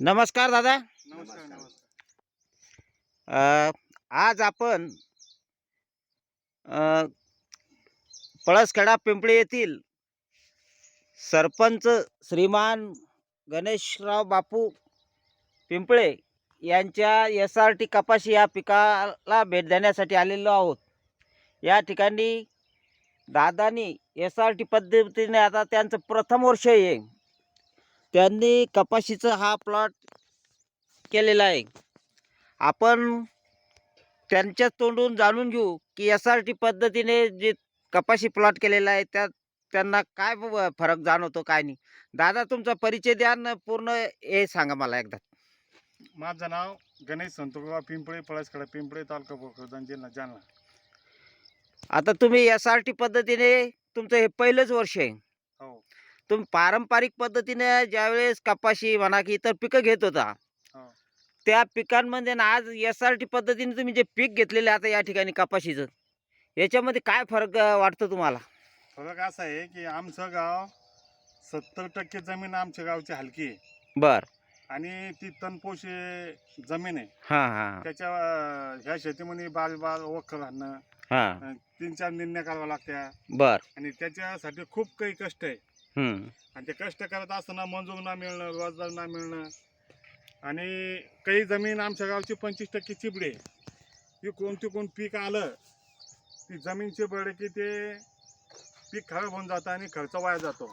नमस्कार दादा. नमस्कार आज आपण पळसखेडा पिंपळी येथील सरपंच श्रीमान गणेशराव बापू पिंपळे यांच्या एस आर टी कपाशी या पिकाला भेट देण्यासाठी आलेलो आहोत. या ठिकाणी दादानी एस आर टी पद्धतीने आता त्यांचं प्रथम वर्ष आहे. त्यांनी कपाशीचा हा प्लॉट केलेला आहे. आपण त्यांच्या तोंडून जाणून घेऊ की एस आर टी पद्धतीने जे कपाशी प्लॉट केलेला आहे त्यात त्यांना काय फरक जाणवतो काय नाही. दादा तुमचा परिचय द्या न पूर्ण हे सांगा मला एकदा. माझं नाव गणेश संतोषराव पिंपळे पळसकडा पिंपळे तालुका भोकरदन जिल्हा जालना. आता तुम्ही एस आर टी पद्धतीने तुमचं हे पहिलंच वर्ष आहे. तुम्ही पारंपरिक पद्धतीने ज्यावेळेस कपाशी म्हणा की इतर पिकं घेत होता. त्या पिकांमध्ये ना आज एस आर टी पद्धतीने तुम्ही जे पीक घेतलेले आता या ठिकाणी कपाशीचं याच्यामध्ये काय फरक वाटतो तुम्हाला? फरक असा आहे की आमचं गाव सत्तर टक्के जमीन आमच्या गावची हलकी आहे. बर. आणि ती तणपोशी जमीन आहे. हां हां त्याच्या ह्या शेतीमध्ये बाल बाल आणणं हां. तीन चार निंद्या कराव्या लागत्या. बर. आणि त्याच्यासाठी खूप काही कष्ट आहे. आणि ते कष्ट करत असताना मंजूर ना मिळणं रोजगार ना मिळणं. आणि काही जमीन आमच्या गावची पंचवीस टक्के चिबडी. ती कोणती कोण पीक आलं ती जमीन चिबड की ते पीक खराब होऊन जातं आणि खर्च वाया जातो.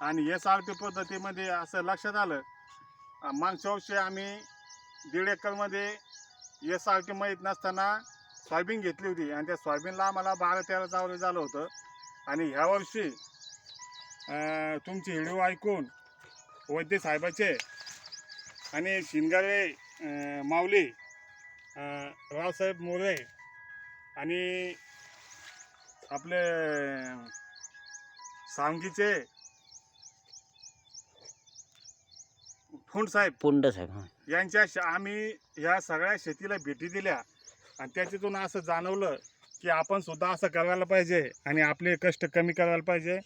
आणि एस आर टी पद्धतीमध्ये असं लक्षात आलं अं, मागच्या वर्षी आम्ही दीड एकरमध्ये एस आर टी माहीत नसताना सोयाबीन घेतली होती. आणि त्या सोयाबीनला आम्हाला बारा तेरा चावरे झालं होतं. आणि ह्या वर्षी तुमचे व्हिडिओ ऐकून वैद्य साहेबाचे आणि शिनगारे अं, माऊली रावसाहेब मोरे आणि आपले सांगीचे फुंड साहेब पुंड साहेब हां. यांच्या श- आम्ही ह्या सगळ्या शेतीला भेटी दिल्या आणि त्याच्यातून असं जाणवलं की आपण सुद्धा असं करायला पाहिजे आणि आपले कष्ट कमी करायला पाहिजे.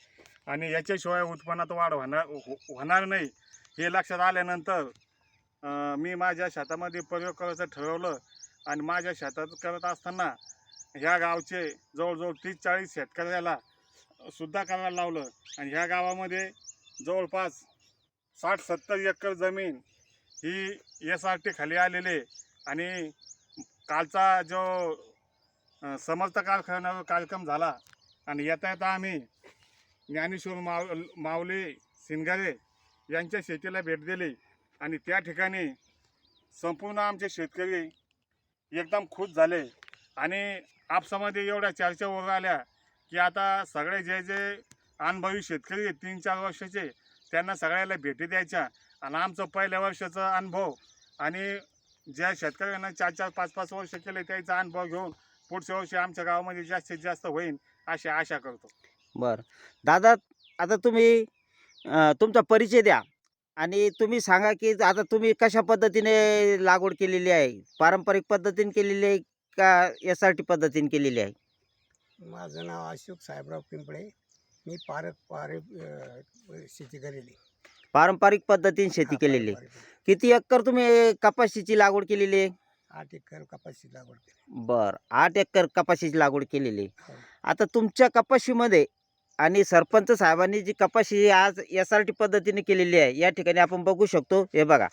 आणि याच्याशिवाय उत्पन्नात वाढ होणार हो- होणार नाही. हे लक्षात आल्यानंतर मी माझ्या शेतामध्ये प्रयोग करायचं ठरवलं आणि माझ्या शेतात करत असताना ह्या गावचे जवळजवळ तीस चाळीस शेतकऱ्याला सुद्धा करायला लावलं. आणि ह्या गावामध्ये जवळपास साठ सत्तर एकर जमीन ही एस आर टी खाली आलेले आणि कालचा जो समर्थ कारखाना कार्यक्रम झाला आणि येता येता आम्ही ज्ञानेश्वर माव माऊली सिंगारे यांच्या शेतीला भेट दिली आणि त्या ठिकाणी संपूर्ण आमचे शेतकरी एकदम खुश झाले. आणि आपसामध्ये एवढ्या चर्चा वर आल्या की आता सगळे जे जे अनुभवी शेतकरी आहेत तीन चार वर्षाचे त्यांना सगळ्याला भेटी द्यायच्या. आणि आमचं पहिल्या वर्षाचा अनुभव आणि ज्या शेतकऱ्यांना चार चार पाच पाच वर्ष केले त्याचा अनुभव घेऊन पुढच्या वर्षी आमच्या गावामध्ये जास्तीत जास्त होईल अशी आशा करतो. बर. दादा आता तुम्ही अं, तुमचा परिचय द्या आणि तुम्ही सांगा की आता तुम्ही कशा पद्धतीने लागवड केलेली आहे? पारंपरिक पद्धतीने केलेली आहे का एस आर टी पद्धतीने केलेली आहे? माझं नाव अशोक साहेबराव पिंपळे. मी पारक अ, शेती करेली. पारंपरिक पद्धतीने शेती हा, केलेली. आहे पारंपरिक. किती एकर तुम्ही कपाशीची लागवड केलेली आहे? आठ एकर कपाशी लागवड केली. बर. आठ एकर कपाशीची लागवड केलेली आहे. हो. आता तुमच्या कपाशीमध्ये आणि सरपंच साहेबांनी जी कपाशी आज एस आर टी पद्धतीने केलेली आहे या ठिकाणी आपण बघू शकतो हे बघा.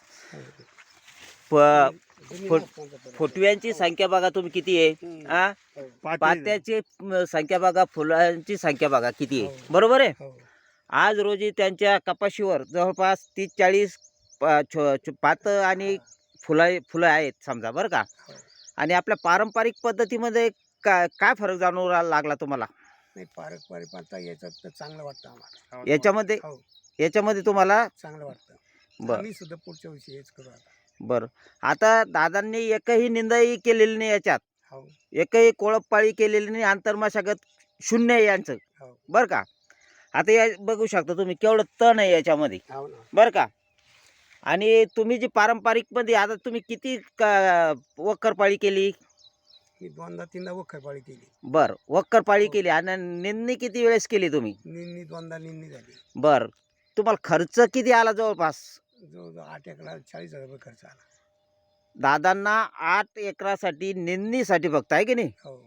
प- फुट-. फुटव्यांची संख्या बघा तुम्ही किती आहे हो. पात्याची संख्या बघा फुलांची संख्या बघा किती आहे हो. बरोबर आहे हो. आज रोजी त्यांच्या कपाशीवर जवळपास तीस चाळीस पातं आणि फुलं फुलं आहेत समजा बरं का हो. आणि आपल्या पारंपरिक पद्धतीमध्ये काय काय फरक जाणवू लागला तुम्हाला नाही पारंपरिक आता याच्यात तर चांगलं वाटतं आम्हाला. हो, याच्यामध्ये हो. याच्यामध्ये तुम्हाला चांगलं वाटतं. बरं. आम्ही सुद्धा पुढच्या वर्षी हेच करू आता. बरं. आता दादांनी एकही निंदाई केलेली नाही याच्यात. हो. एकही कोळपपाळी केलेली नाही आंतरमशागत शून्य आहे यांचं. हो. बरं का? आता या बघू शकता तुम्ही केवढं तण आहे याच्यामध्ये. हो ना. बरं का? आणि तुम्ही जी पारंपरिकमध्ये आता तुम्ही किती का वक्करपाळी केली? मी दोनदा तीनदा वखरपाळी केली. बर वक्करपाळी हो. केली आणि निंदणी किती वेळेस केली तुम्ही? निन्नी दोनदा निन्नी झाली. बर तुम्हाला खर्च किती आला जवळपास? जवळजवळ आठ एकराला चाळीस हजार रुपये खर्च आला. दादांना आठ एकरासाठी निंदणीसाठी फक्त आहे की नाही? हो.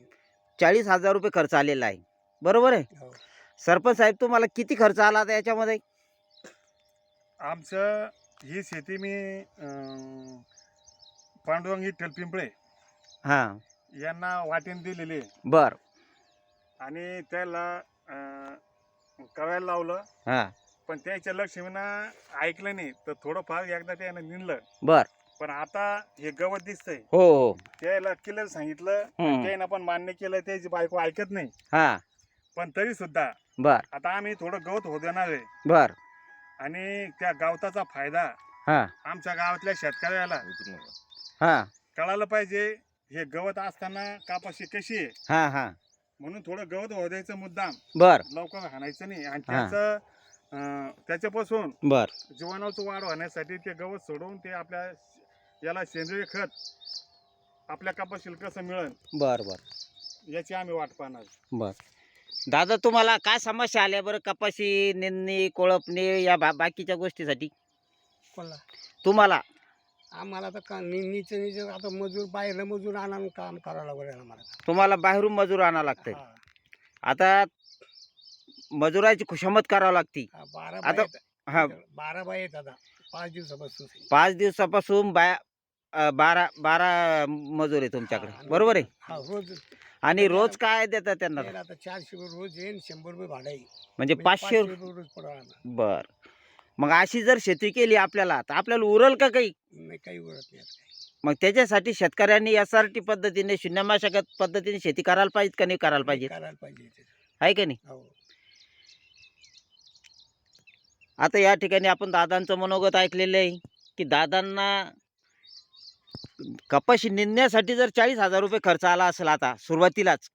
चाळीस हजार रुपये खर्च आलेला आहे. बरोबर आहे? हो. सरपंच साहेब तुम्हाला किती खर्च आला आता याच्यामध्ये? आमचं ही शेती मी अं, पांडुरंग विठ्ठल पिंपळे हां. यांना वाटेन दिलेली. बर. आणि त्याला अं, करायला लावलं. हां. पण त्याच्या लक्ष्मीनं ऐकलं नाही. तर थोडंफार एकदा त्यानं निघलं बर. पण आता हे गवत दिसतंय. हो हो. त्याला किलर सांगितलं. हम्म. त्यानं पण मान्य केलं. त्याची बायको ऐकत नाही. हां. पण तरी सुद्धा बर. आता आम्ही थोडं गवत होऊ देणार आहे. बर. आणि त्या गवताचा फायदा हां. आमच्या गावातल्या शेतकऱ्याला हां. कळालं पाहिजे. हे गवत असताना कापाशी कशी आहे? हां हां. म्हणून थोडं गवत द्यायचं मुद्दाम. बर. लवकर हाणायचं नाही. आणि हा. त्याचं अं, त्याच्यापासून बर. जीवनाचं वाढ होण्यासाठी ते गवत सोडून ते आपल्या याला सेंद्रिय खत आपल्या कपाशीला कसं मिळेल? बर बर. याची आम्ही वाट पाहणार. बर. दादा तुम्हाला काय समस्या आल्या बरं कपाशी निंदणी कोळपणी या बा बाकीच्या गोष्टीसाठी? कोणला? तुम्हाला? आम्हाला तर का नि नीचे नीचे आता मजूर बाहेर मजूर आणून काम करावं लागेल आम्हाला. तुम्हाला बाहेरून मजूर आणावं लागतंय. हा, आता मजुराची खुशामत करावं लागती. हा, बारा आता-. हा. बारा बाय आहेत आता. पाच दिवसापासून. पाच दिवसापासून बाया अ, बारा बारा मजूर आहे तुमच्याकडे. बरोबर आहे? हा रोज आणि रोज काय देतात त्यांना? त्याला आता चारशे रुपये रोज येईन शंभर रुपये भाडं येईल म्हणजे म्हणजे पाचशे रुपये रोज पडावं. बर. मग अशी जर शेती केली आपल्याला तर आपल्याला उरल का काही नाही काही उरत नाही आता. मग त्याच्यासाठी शेतकऱ्यांनी एस आर टी पद्धतीने शून्य मशागत पद्धतीने शेती करायला पाहिजे का नाही करायला पाहिजे करायला पाहिजे ते. आहे का नाही हो आता या ठिकाणी आपण दादांचं मनोगत ऐकलेलं आहे की दादांना कपाशी निंदण्यासाठी जर चाळीस हजार रुपये खर्च आला असेल आता सुरुवातीलाच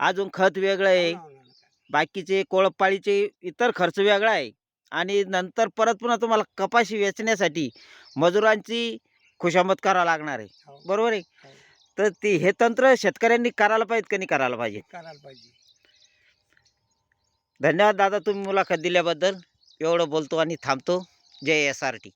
अजून खत वेगळं आहे हो हो. बाकीचे कोळपाळीचे इतर खर्च वेगळा आहे आणि नंतर परत पुन्हा तुम्हाला कपाशी वेचण्यासाठी मजुरांची खुशामत करावं लागणार आहे. हो, बरोबर आहे? हो. तर ते हे तंत्र शेतकऱ्यांनी करायला पाहिजे का नाही करायला पाहिजे करायला पाहिजे. धन्यवाद दादा तुम्ही मुलाखत दिल्याबद्दल. एवढं बोलतो आणि थांबतो. जय एस आर टी